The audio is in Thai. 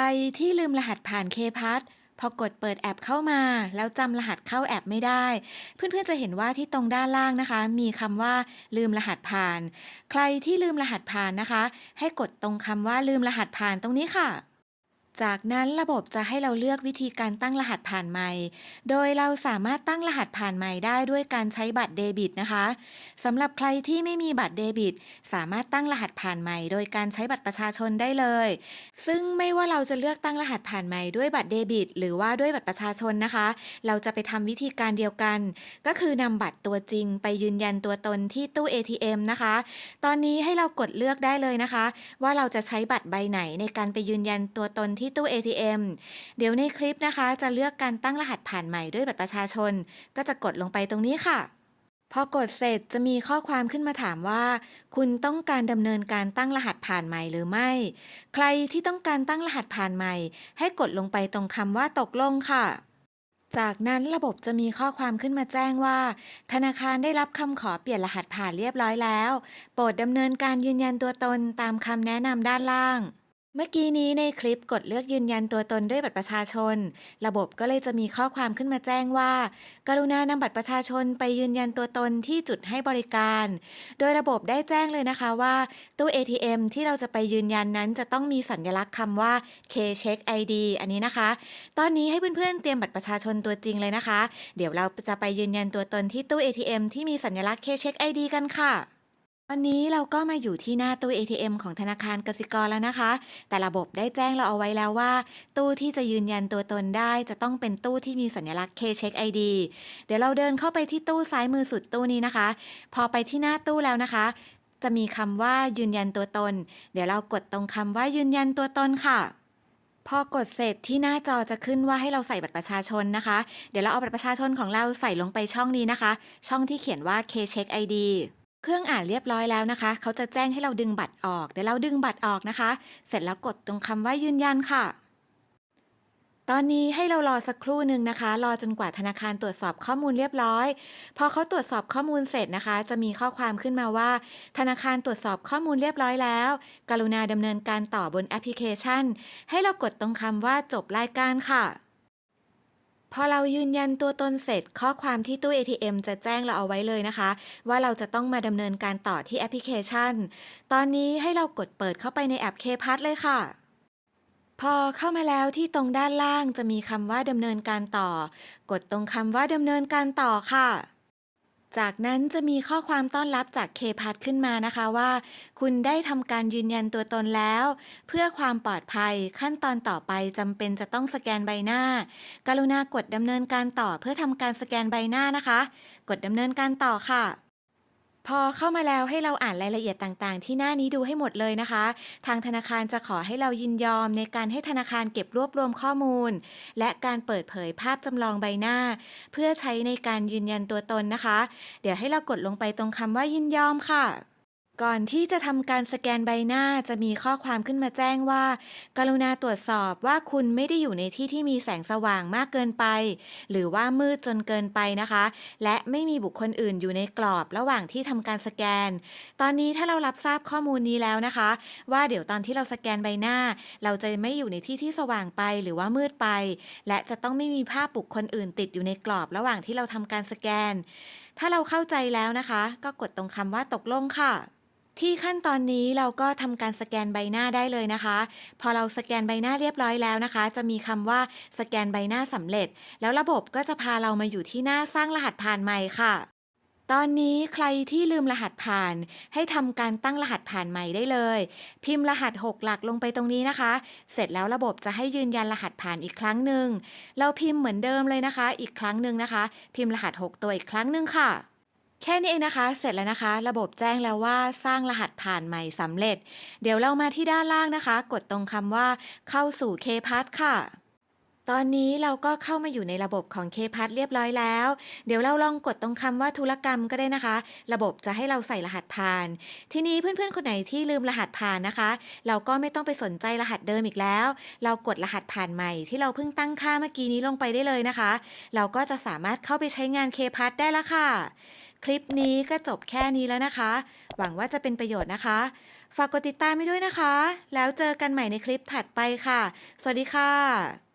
รที่ลืมรหัสผ่านเคพัทพอกดเปิดแอปเข้ามา แล้วจำรหัสเข้าแอปไม่ได้ เพื่อนๆจะเห็นว่าที่ตรงด้านล่างนะคะ มีคำว่าลืมรหัสผ่าน ใครที่ลืมรหัสผ่านนะคะ ให้กดตรงคำว่าลืมรหัสผ่านตรงนี้ค่ะ จากนั้นระบบจะให้เราเลือกวิธีการตั้งรหัสผ่านใหม่ โดยเราสามารถตั้งรหัสผ่านใหม่ได้ด้วยการใช้บัตรเดบิตนะคะสำหรับใครที่ไม่มีบัตรเดบิต สามารถตั้งรหัสผ่านใหม่ โดยการใช้บัตรประชาชนได้เลย ซึ่งไม่ว่าเราจะเลือกตั้งรหัสผ่านใหม่ด้วยบัตรเดบิต หรือว่าด้วยบัตรประชาชนนะคะ เราจะไปทำวิธีการเดียวกัน ก็คือนำบัตรตัวจริง ไปยืนยันตัวตนที่ตู้ ATM นะคะ ตอนนี้ให้เรากดเลือกได้เลยนะคะ ว่าเราจะใช้บัตรใบไหนในการไปยืนยันตัวตนที่ตู้ ATM เดี๋ยวในคลิปนะคะ จะเลือกการตั้งรหัสผ่านใหม่ด้วยบัตรประชาชน ก็จะกดลงไปตรงนี้ค่ะ พอกดเสร็จจะมีข้อความขึ้นมาถามว่า คุณต้องการดำเนินการตั้งรหัสผ่านใหม่หรือไม่ ใครที่ต้องการตั้งรหัสผ่านใหม่ ให้กดลงไปตรงคำว่าตกลงค่ะจากนั้นระบบจะมีข้อความขึ้นมาแจ้งว่า ธนาคารได้รับคำขอเปลี่ยนรหัสผ่านเรียบร้อยแล้ว โปรดดำเนินการยืนยันตัวตนตามคำแนะนำด้านล่าง เมื่อกี้นี้ในคลิปกดเลือกยืนยันตัวตนด้วยบัตรประชาชน ระบบก็เลยจะมีข้อความขึ้นมาแจ้งว่า กรุณานำบัตรประชาชนไปยืนยันตัวตนที่จุดให้บริการ โดยระบบได้แจ้งเลยนะคะว่าตู้ ATM ที่เราจะไปยืนยันนั้นจะต้องมีสัญลักษณ์คำว่า K-Check ID อันนี้นะคะ ตอนนี้ให้เพื่อนๆเตรียมบัตรประชาชนตัวจริงเลยนะคะ เดี๋ยวเราจะไปยืนยันตัวตนที่ตู้ ATM ที่มีสัญลักษณ์ K-Check ID กันค่ะ วันนี้เราก็มาอยู่ที่หน้าตู้ ATM ของธนาคารกสิกรแล้วนะคะ แต่ระบบได้แจ้งเราเอาไว้แล้วว่า ตู้ที่จะยืนยันตัวตนได้ จะต้องเป็นตู้ที่มีสัญลักษณ์ K-Check ID เดี๋ยวเราเดินเข้าไปที่ตู้ซ้ายมือสุดตู้นี้นะคะ พอไปที่หน้าตู้แล้วนะคะ จะมีคำว่ายืนยันตัวตน เดี๋ยวเรากดตรงคำว่ายืนยันตัวตนค่ะพอกดเสร็จที่หน้าจอจะขึ้นว่าให้เราใส่บัตรประชาชนนะคะ เดี๋ยวเราเอาบัตรประชาชนของเราใส่ลงไปช่องนี้นะคะ ช่องที่เขียนว่า K-Check ID เครื่องอ่านเรียบร้อยแล้วนะคะ เขาจะแจ้งให้เราดึงบัตรออก เดี๋ยวเราดึงบัตรออกนะคะ เสร็จแล้วกดตรงคำว่ายืนยันค่ะ ตอนนี้ให้เรารอสักครู่หนึ่งนะคะ รอจนกว่าธนาคารตรวจสอบข้อมูลเรียบร้อย พอเขาตรวจสอบข้อมูลเสร็จนะคะ จะมีข้อความขึ้นมาว่า ธนาคารตรวจสอบข้อมูลเรียบร้อยแล้ว กรุณาดำเนินการต่อบนแอปพลิเคชัน ให้เรากดตรงคำว่าจบรายการค่ะ พอเรายืนยันตัวตนเสร็จ ข้อความที่ตู้ ATM จะแจ้งเราเอาไว้เลยนะคะ ว่าเราจะต้องมาดำเนินการต่อที่แอปพลิเคชัน ตอนนี้ให้เรากดเปิดเข้าไปในแอป K-Pass เลยค่ะ พอเข้ามาแล้วที่ตรงด้านล่างจะมีคำว่าดำเนินการต่อ กดตรงคำว่าดำเนินการต่อค่ะ จากนั้นจะมีข้อความต้อนรับจาก K-Pass ขึ้นมานะคะว่า คุณได้ทำการยืนยันตัวตนแล้ว เพื่อความปลอดภัยขั้นตอนต่อไปจำเป็นจะต้องสแกนใบหน้า กรุณากดดำเนินการต่อเพื่อทำการสแกนใบหน้านะคะ กดดำเนินการต่อค่ะ พอเข้ามาแล้วให้เราอ่านรายละเอียดต่างๆ ที่หน้านี้ดูให้หมดเลยนะคะ ทางธนาคารจะขอให้เรายินยอมในการให้ธนาคารเก็บรวบรวมข้อมูล และการเปิดเผยภาพจำลองใบหน้า เพื่อใช้ในการยืนยันตัวตนนะคะ เดี๋ยวให้เรากดลงไปตรงคำว่ายินยอมค่ะ ก่อนที่จะทำการสแกนใบหน้าจะมีข้อความขึ้นมาแจ้งว่า กรุณาตรวจสอบว่าคุณไม่ได้อยู่ในที่ที่มีแสงสว่างมากเกินไป หรือว่ามืดจนเกินไปนะคะ และไม่มีบุคคลอื่นอยู่ในกรอบระหว่างที่ทำการสแกน ตอนนี้ถ้าเรารับทราบข้อมูลนี้แล้วนะคะ ว่าเดี๋ยวตอนที่เราสแกนใบหน้า เราจะไม่อยู่ในที่ที่สว่างไปหรือว่ามืดไป และจะต้องไม่มีภาพบุคคลอื่นติดอยู่ในกรอบระหว่างที่เราทำการสแกน ถ้าเราเข้าใจแล้วนะคะ ก็กดตรงคำว่าตกลงค่ะ ที่ขั้นตอนนี้เราก็ทำการสแกนใบหน้าได้เลยนะคะ พอเราสแกนใบหน้าเรียบร้อยแล้วนะคะ จะมีคำว่าสแกนใบหน้าสำเร็จ แล้วระบบก็จะพาเรามาอยู่ที่หน้าสร้างรหัสผ่านใหม่ค่ะ ตอนนี้ใครที่ลืมรหัสผ่าน ให้ทำการตั้งรหัสผ่านใหม่ได้เลย พิมพ์รหัส 6 หลักลงไปตรงนี้นะคะ เสร็จแล้วระบบจะให้ยืนยันรหัสผ่านอีกครั้งหนึ่งเราพิมพ์เหมือนเดิมเลยนะคะ อีกครั้งหนึ่งนะคะ พิมพ์รหัส 6 ตัวอีกครั้งหนึ่งค่ะ แค่นี้เองนะคะ เสร็จแล้วนะคะ ระบบแจ้งแล้วว่าสร้างรหัสผ่านใหม่สำเร็จ เดี๋ยวเรามาที่ด้านล่างนะคะ กดตรงคำว่า เข้าสู่ K-Pass ค่ะ ตอนนี้เราก็เข้ามาอยู่ในระบบของ K-Pass เรียบร้อยแล้ว เดี๋ยวเราลองกดตรงคำว่าธุรกรรมก็ได้นะคะ ระบบจะให้เราใส่รหัสผ่าน ทีนี้เพื่อนๆ คนไหนที่ลืมรหัสผ่านนะคะ เราก็ไม่ต้องไปสนใจรหัสเดิมอีกแล้ว เรากดรหัสผ่านใหม่ที่เราเพิ่งตั้งค่าเมื่อกี้นี้ลงไปได้เลยนะคะ เราก็จะสามารถเข้าไปใช้งาน K-Pass ได้แล้วค่ะ คลิปนี้ก็จบแค่นี้แล้วนะคะ หวังว่าจะเป็นประโยชน์นะคะ ฝากกดติดตามไปด้วยนะคะ แล้วเจอกันใหม่ในคลิปถัดไปค่ะ สวัสดีค่ะ